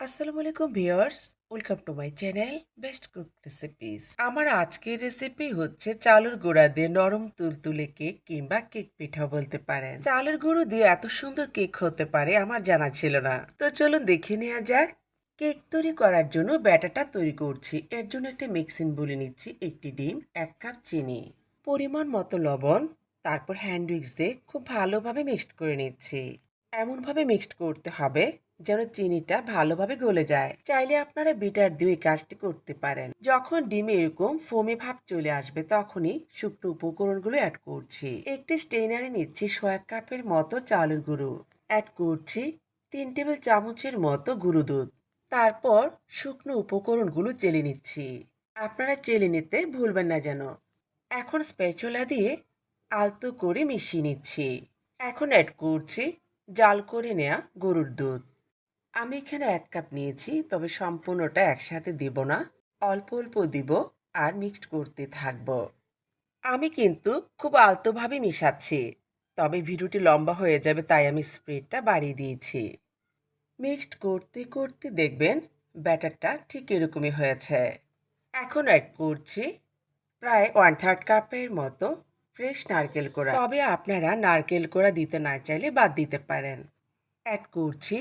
আসসালামু আলাইকুম viewers, welcome to my channel best cook recipes. আমার আজকের রেসিপি হচ্ছে চালের গুঁড়া দিয়ে নরম তুলতুলে কেক কিংবা কেক পিঠা বলতে পারেন। চালের গুঁড়ো দিয়ে এত সুন্দর কেক হতে পারে আমার জানা ছিল না। তো চলুন দেখে নেওয়া যাক। কেক তৈরি করার জন্য ব্যাটারটা তৈরি করছি। এর জন্য একটা মিক্সিং বলে নিচ্ছি একটি ডিম, এক কাপ চিনি। পরিমাণ মতো লবণ, তারপর হ্যান্ড উইক্স দিয়ে খুব ভালোভাবে মিক্সড করে নিচ্ছি। এমনভাবে মিক্সড করতে হবে যেন চিনিটা ভালোভাবে গলে যায়। চাইলে আপনারা বিটার দিয়ে কাজটি করতে পারেন। যখন ডিমে এরকম ফোমে ভাব চলে আসবে, তখনই শুকনো উপকরণগুলো অ্যাড করছি। একটি স্টেনারে নিচ্ছি সোয়া কাপের মতো চালের গুঁড়ো। অ্যাড করছি তিন টেবিল চামচের মতো গুঁড়ো দুধ। তারপর শুকনো উপকরণগুলো চেলে নিচ্ছি। আপনারা চেলে নিতে ভুলবেন না যেন। এখন স্প্যাচুলা দিয়ে আলতো করে মিশিয়ে নিচ্ছি। এখন অ্যাড করছি জাল করে নেওয়া গরুর দুধ। আমি এখানে এক কাপ নিয়েছি, তবে সম্পূর্ণটা একসাথে দিব না। অল্প অল্প দিব আর মিক্সড করতে থাকব। আমি কিন্তু খুব আলতোভাবে মিশাচ্ছি, তবে ভিডিওটি লম্বা হয়ে যাবে তাই আমি স্প্রেডটা বাড়িয়ে দিয়েছি। মিক্সড করতে করতে দেখবেন ব্যাটারটা ঠিক এরকমই হয়েছে। এখন অ্যাড করছি প্রায় ওয়ান থার্ড কাপের মতো ফ্রেশ নারকেল কোড়া। তবে আপনারা নারকেল কোড়া দিতে না চাইলে বাদ দিতে পারেন। অ্যাড করছি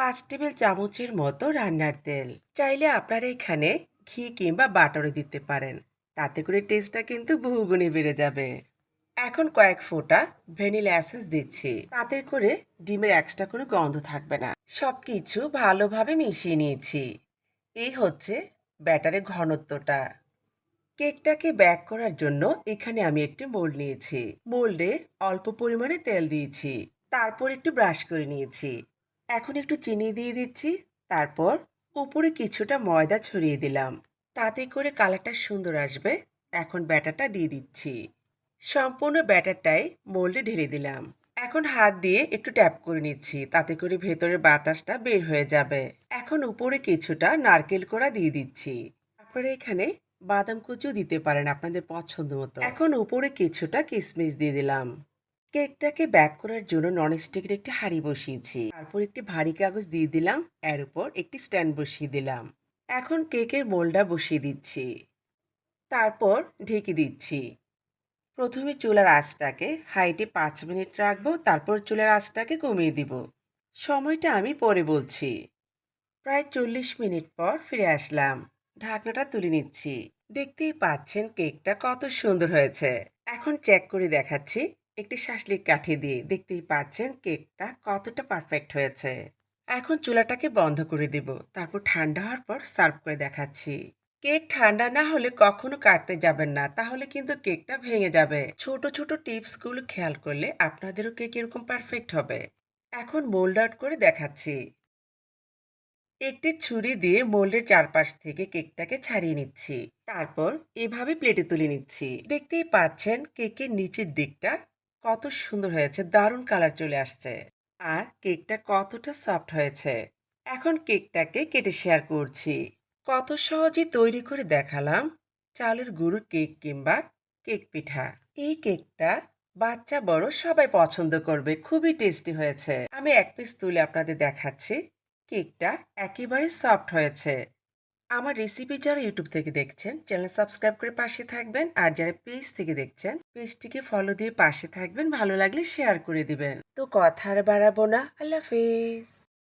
পাঁচ টেবিল চামচের মতো রান্নার তেল। চাইলে আপনারা এখানে ঘি কিংবা বাটারও দিতে পারেন। তাতে করে টেস্টটা কিন্তু বহুগুণে বেড়ে যাবে। এখন কয়েক ফোঁটা ভ্যানিলা অ্যাসেন্স দিচ্ছি। তাতে করে ডিমের এক্সট্রা কোনো গন্ধ থাকবে না। সব কিছু ভালোভাবে মিশিয়ে নিয়েছি। এই হচ্ছে ব্যাটারের ঘনত্বটা। কেকটাকে ব্যাক করার জন্য এখানে আমি একটি মোল্ড নিয়েছি। মোল্ডে অল্প পরিমাণে তেল দিয়েছি। তারপর একটু ব্রাশ করে নিয়েছি। এখন একটু চিনি দিয়ে দিচ্ছি, তারপর উপরে কিছুটা ময়দা ছড়িয়ে দিলাম। তাতে করে কালারটা সুন্দর আসবে। এখন ব্যাটারটা দিয়ে দিচ্ছি। সম্পূর্ণ ব্যাটারটাই মোল্ডে ঢেলে দিলাম। এখন হাত দিয়ে একটু ট্যাপ করে নিচ্ছি, তাতে করে ভেতরের বাতাসটা বের হয়ে যাবে। এখন উপরে কিছুটা নারকেল কোড়া দিয়ে দিচ্ছি। আপনারা এখানে বাদাম কুচিও দিতে পারেন আপনাদের পছন্দ মতো। এখন উপরে কিছুটা কিশমিশ দিয়ে দিলাম। কেকটাকে ব্যাক করার জন্য ননস্টিকের একটি হাঁড়ি বসিয়েছি। তারপর একটি ভারী কাগজ দিয়ে দিলাম, এর উপর একটি স্ট্যান্ড বসিয়ে দিলাম। এখন কেকের মোলটা বসিয়ে দিচ্ছি। তারপর ঢেকে দিচ্ছি। প্রথমে চুলার আঁচটাকে হাইটে পাঁচ মিনিট রাখব, তারপর চুলার আঁচটাকে কমিয়ে দিব। সময়টা আমি পরে বলছি। প্রায় চল্লিশ মিনিট পর ফিরে আসলাম। ঢাকনাটা তুলে নিচ্ছি। দেখতেই পাচ্ছেন কেকটা কত সুন্দর হয়েছে। এখন চেক করে দেখাচ্ছি একটি শাসলিক কাঠি দিয়ে দেখতেই পাচ্ছেন কেকটা কতটা পারফেক্ট হয়েছে। এখন চুলাটাকে বন্ধ করে দেব, তারপর ঠান্ডা হওয়ার পর সার্ভ করে দেখাচ্ছি। কেক ঠান্ডা না হলে কখনো কাটতে যাবেন না, তাহলে কিন্তু কেকটা ভেঙে যাবে। ছোট ছোট টিপসগুলো খেয়াল করলে আপনাদেরও কেক এরকম পারফেক্ট হবে। এখন মোল্ড আউট করে দেখাচ্ছি। একটি ছুরি দিয়ে মোল্ডের চারপাশ থেকে কেকটাকে ছাড়িয়ে নিচ্ছি। তারপর এভাবে প্লেটে তুলে নিচ্ছি। দেখতেই পাচ্ছেন কেকের নিচের দিকটা কত সুন্দর হয়েছে, দারুণ কালার চলে আসছে। আর কেকটা কতটা সফট হয়েছে। এখন কেকটাকে কেটে শেয়ার করছি। কত সহজে তৈরি করে দেখালাম, চালের গুঁড়ো কেক কিংবা কেক পিঠা। এই কেকটা বাচ্চা, বড় সবাই পছন্দ করবে, খুবই টেস্টি হয়েছে। আমি এক পিস তুলে আপনাদের দেখাচ্ছি। কেকটা একেবারে সফট হয়েছে। আমার রেসিপি যারা ইউটিউব থেকে দেখছেন চ্যানেল সাবস্ক্রাইব করে পাশে থাকবেন। আর যারা পেজ থেকে দেখছেন পেজটিকে ফলো দিয়ে পাশে থাকবেন। ভালো লাগলে শেয়ার করে দিবেন। তো কথা আর বাড়াবো না। আল্লাহ হাফেজ।